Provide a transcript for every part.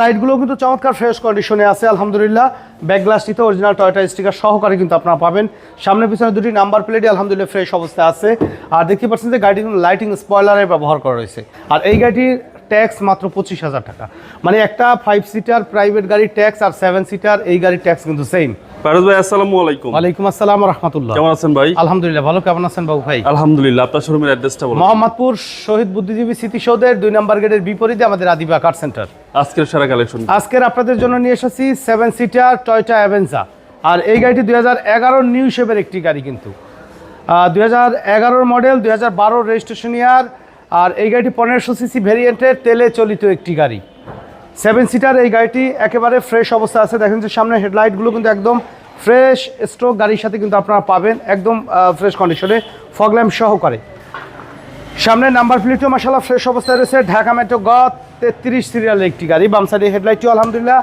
লাইটগুলো কিন্তু চমৎকার ফ্রেশ কন্ডিশনে আছে, আলহামদুলিল্লাহ। ব্যাক গ্লাসটিতে অরিজিনাল টয়টা স্টিকার সহকারে কিন্তু আপনারা পাবেন। সামনে পিছনে দুটি নাম্বার প্লেটই আলহামদুলিল্লাহ ফ্রেশ অবস্থায় আছে। আর দেখতে পাচ্ছেন যে গাড়িটি কিন্তু লাইটিং স্পয়লারের ব্যবহার করা রয়েছে। আর এই গাড়িটির ট্যাক্স মাত্র পঁচিশ হাজার টাকা। মানে একটা ফাইভ সিটার প্রাইভেট গাড়ির ট্যাক্স আর সেভেন সিটার এই গাড়ির ট্যাক্স কিন্তু সেম ফারুজ ভাই আসসালামু আলাইকুম। ওয়ালাইকুম আসসালাম রহমতুল্লাহ। কেমন আছেন ভাই? আলহামদুলিল্লাহ ভালো। কেমন আছেন বাবু ভাই? আলহামদুলিল্লাহ আপনার শোরুমের অ্যাড্রেসটা বলুন। মোহাম্মদপুর শহীদ বুদ্ধিজীবী স্মৃতিসৌধের দুই নম্বর গেটের বিপরীতে আমাদের আদিবা কার সেন্টার। আজকের সেরা কালেকশন আজকের আপনাদের জন্য নিয়ে এসেছি সেভেন সিটার টয়টা অ্যাভেঞ্জা আর এই গাড়িটি দুই হাজার নিউ শেপের একটি গাড়ি কিন্তু। দুই হাজার মডেল দুই হাজার রেজিস্ট্রেশন ইয়ার আর এই গাড়িটি পনেরোশো সিসি ভেরিয়েন্টের তেলে চলিত একটি গাড়ি। সেভেন সিটার এই গাড়িটি একেবারে ফ্রেশ অবস্থা আছে। দেখেন যে সামনে হেডলাইটগুলো কিন্তু একদম ফ্রেশ স্ট্রোক গাড়ির সাথে কিন্তু আপনারা পাবেন একদম ফ্রেশ কন্ডিশনে ফগ ল্যাম্প সহকারে। সামনে নাম্বার প্লেটও মাসালা ফ্রেশ অবস্থায় রয়েছে। ঢাকা মেট্রো গ তেত্রিশ সিরিয়ালের একটি গাড়ি। বাম সাইডে হেডলাইটটিও আলহামদুলিল্লাহ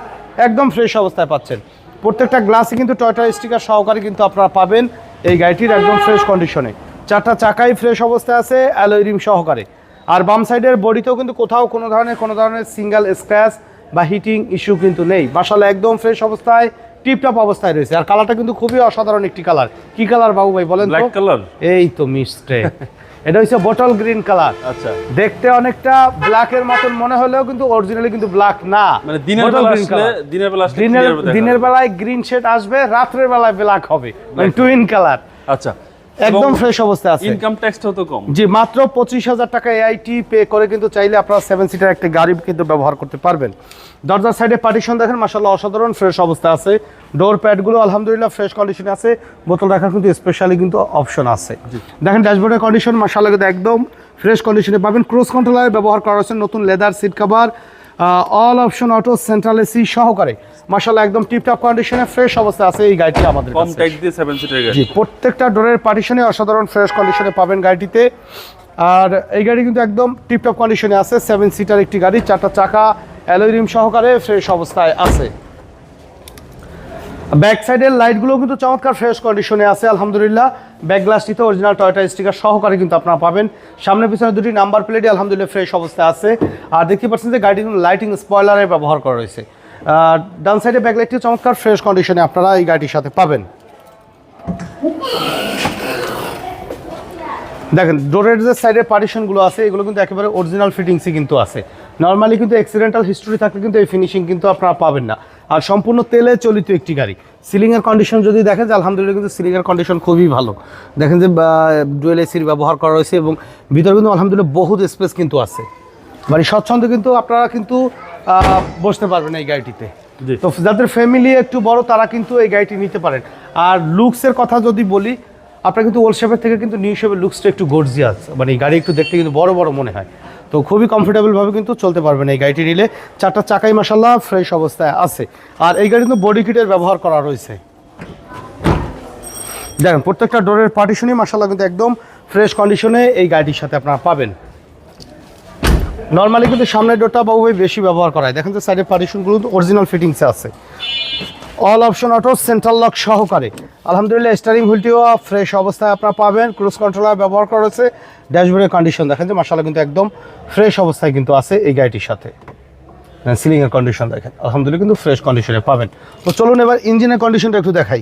একদম ফ্রেশ অবস্থায় পাচ্ছেন। প্রত্যেকটা গ্লাসে কিন্তু টয়টা স্টিকার সহকারে কিন্তু আপনারা পাবেন এই গাড়িটির একদম ফ্রেশ কন্ডিশনে চারটা চাকাই ফ্রেশ অবস্থায় আছে অ্যালোয় রিম সহকারে। আর বাম সাইডের বডিতেও কিন্তু কোথাও কোনো ধরনের কোনো ধরনের সিঙ্গেল স্ক্র্যাচ বা হিটিং ইস্যু কিন্তু নেই। মাসালা একদম ফ্রেশ অবস্থায় টিপটপ অবস্থায় রয়েছে। আর কালারটা কিন্তু খুবই অসাধারণ একটি কালার কি কালার বাবু ভাই বলেন ব্ল্যাক কালার এই তো মিস্টে এটা হচ্ছে বটল গ্রিন কালার আচ্ছা। দেখতে অনেকটা ব্ল্যাকের মতন মনে হলেও কিন্তু অরিজিনালি কিন্তু ব্ল্যাক না। মানে দিনের বেলা আসলে দিনের বেলা দিনের। বেলায় গ্রিন শেড আসবে রাত্রের বেলায় ব্ল্যাক হবে। মানে টুইন কালার আচ্ছা। একদম ফ্রেশ অবস্থায় আছে। ইনকাম ট্যাক্সটাও তো কম। জি মাত্র পঁচিশ হাজার টাকা এআইটি পে করে কিন্তু চাইলে আপনারা সেভেন সিটার একটা গাড়ি কিন্তু ব্যবহার করতে পারবেন। দরজার সাইডে পার্টিশন দেখেন মাসাল্লাহ অসাধারণ ফ্রেশ অবস্থা আছে। ডোর প্যাডগুলো আলহামদুলিল্লাহ ফ্রেশ কন্ডিশনে আছে। বোতল রাখার কিন্তু স্পেশালি কিন্তু অপশন আছে। দেখেন ড্যাশবোর্ডের কন্ডিশন মাসাল্লাহ কিন্তু একদম ফ্রেশ কন্ডিশনে পাবেন। ক্রুজ কন্ট্রোলার ব্যবহার করা হয়েছে নতুন leather seat cover all option auto central AC সহকারে। মাসাল্লাহ একদম টিপটপ কন্ডিশনে ফ্রেশ অবস্থা আছে এই গাড়িটি আমাদের কম কাছে। দিয়ে সেভেন সিটের গাড়ি। জি প্রত্যেকটা ডোরের পার্টিশনে অসাধারণ ফ্রেশ কন্ডিশনে পাবেন গাড়িটিতে। আর এই গাড়ি কিন্তু একদম টিপটপ কন্ডিশনে আছে সেভেন সিটার একটি গাড়ি চারটা চাকা অ্যালোরিম সহকারে ফ্রেশ অবস্থায় আছে। ব্যাক সাইডের লাইটগুলো কিন্তু চমৎকার ফ্রেশ কন্ডিশনে আছে আলহামদুলিল্লাহ। ব্যাক গ্লাসটিতে অরিজিনাল টয়টা স্টিকার সহকারে কিন্তু আপনারা পাবেন। সামনে পিছনে দুটি নাম্বার প্লেটই আলহামদুলিল্লাহ ফ্রেশ অবস্থায় আছে। আর দেখতে পাচ্ছেন যে গাড়িটি লাইটিং স্পয়লারের ব্যবহার করা রয়েছে। ডান সাইডে ব্যাক লাইটটিও চমৎকার ফ্রেশ কন্ডিশনে আপনারা এই গাড়িটির সাথে পাবেন। দেখেন ডোরের যে সাইডের পার্টিশনগুলো আছে এগুলো কিন্তু একেবারে অরিজিনাল ফিটিংসই কিন্তু আছে। নর্মালি কিন্তু অ্যাক্সিডেন্টাল হিস্টোরি থাকলে কিন্তু এই ফিনিশিং কিন্তু আপনারা পাবেন না। আর সম্পূর্ণ তেলে চলিত একটি গাড়ি। সিলিংয়ের কন্ডিশন যদি দেখেন যে আলহামদুলিল্লাহ কিন্তু সিলিংয়ের কন্ডিশন খুবই ভালো। দেখেন যে ডুয়েল এসির ব্যবহার করা হয়েছে এবং ভিতরে কিন্তু আলহামদুলিল্লাহ বহুত স্পেস কিন্তু আছে। মানে স্বচ্ছন্দে কিন্তু আপনারা কিন্তু বসতে পারবেন এই গাড়িটিতে। তো যাদের ফ্যামিলি একটু বড় তারা কিন্তু এই গাড়িটি নিতে পারেন। আর লুকসের কথা যদি বলি আপনার কিন্তু ওল্ড শেপের থেকে কিন্তু নিউ শেপের লুকসটা একটু গর্জিয়াস মানে এই গাড়ি একটু দেখতে কিন্তু বড় বড় মনে হয়। তো খুবই কমফোর্টেবলভাবে কিন্তু চলতে পারবেন এই গাড়িটি নিলে। চারটা চাকাই মাসাল্লাহ ফ্রেশ অবস্থায় আছে। আর এই গাড়ি কিন্তু বডি কিটের ব্যবহার করা রয়েছে। দেখেন, প্রত্যেকটা ডোরের পার্টিশনই মাসাল্লাহ কিন্তু একদম ফ্রেশ কন্ডিশনে এই গাড়িটির সাথে আপনারা পাবেন। নর্মালি কিন্তু সামনের ডোরটা বাবুভাই বেশি ব্যবহার করা হয়। দেখেন যে সাইডের পার্টিশনগুলো অরিজিনাল ফিটিংসে আছে। All option auto central lock সহকারে। আলহামদুলিল্লাহ স্টারিং হুইলটিও ফ্রেশ অবস্থায় আপনারা পাবেন। ক্রুজ কন্ট্রোলার ব্যবহার করা হয়েছে ড্যাশবোর্ডের কন্ডিশন দেখেন যে মাসাল্লাহ কিন্তু একদম ফ্রেশ অবস্থায় কিন্তু আছে এই গাড়িটির সাথে। সিলিংয়ের কন্ডিশন দেখেন। আলহামদুলিল্লাহ কিন্তু ফ্রেশ কন্ডিশনে পাবেন। তো চলুন এবার ইঞ্জিনের কন্ডিশনটা একটু দেখাই।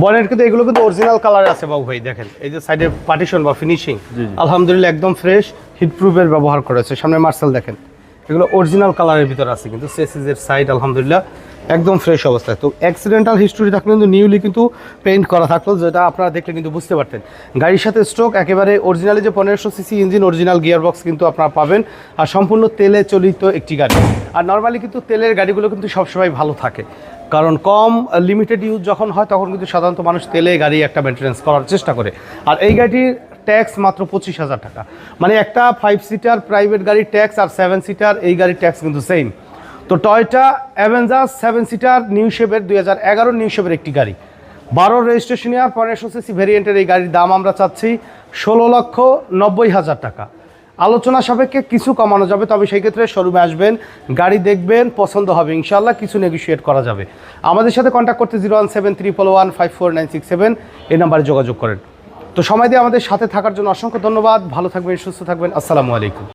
বনেট কিন্তু এগুলো কিন্তু অরিজিনাল কালার আছে বাবু ভাই দেখেন। এই যে সাইডে পার্টিশন বা ফিনিশিং। আলহামদুলিল্লাহ একদম ফ্রেশ হিট প্রুফের ব্যবহার করেছে। সামনে মার্শাল দেখেন। এগুলো অরিজিনাল কালারের ভিতরে আছে কিন্তু সেসিসের সাইড আলহামদুলিল্লাহ একদম ফ্রেশ অবস্থায়। তো অ্যাক্সিডেন্টাল হিস্টোরি থাকলে কিন্তু নিউলি কিন্তু পেইন্ট করা থাকল যেটা আপনারা দেখলে কিন্তু বুঝতে পারতেন। গাড়ির সাথে স্ট্রোক একেবারে অরিজিনালি যে পনেরোশো CC engine original gear box কিন্তু আপনারা পাবেন। আর সম্পূর্ণ তেলে চলিত একটি গাড়ি। আর নর্মালি কিন্তু তেলের গাড়িগুলো কিন্তু সবসময় ভালো থাকে। কারণ কম লিমিটেড ইউজ যখন হয়, তখন কিন্তু সাধারণত মানুষ তেলে গাড়ি একটা মেনটেন্স করার চেষ্টা করে। আর এই গাড়িটির ট্যাক্স মাত্র পঁচিশ হাজার টাকা। মানে একটা ফাইভ সিটার প্রাইভেট গাড়ির ট্যাক্স আর সেভেন সিটার এই গাড়ির ট্যাক্স কিন্তু সেম তো Toyota Avanza seven seater new শেপের দুই হাজার এগারো নিউ শেপের একটি গাড়ি। বারো রেজিস্ট্রেশন ইয়ার পনেরোশো সিসি ভেরিয়েন্টের এই গাড়ির দাম আমরা চাচ্ছি ষোলো লক্ষ নব্বই হাজার টাকা। আলোচনা সাপেক্ষে কিছু কমানো যাবে, তবে সেই ক্ষেত্রে শোরুমে আসবেন, গাড়ি দেখবেন, পছন্দ হবে ইনশাল্লাহ কিছু নেগোসিয়েট করা যাবে। আমাদের সাথে কন্ট্যাক্ট করতে zero one seven triple one five four nine six seven এই নাম্বারে যোগাযোগ করেন। তো সময় দিয়ে আমাদের সাথে থাকার জন্য অসংখ্য ধন্যবাদ, ভালো থাকবেন, সুস্থ থাকবেন, আসসালামু আলাইকুম।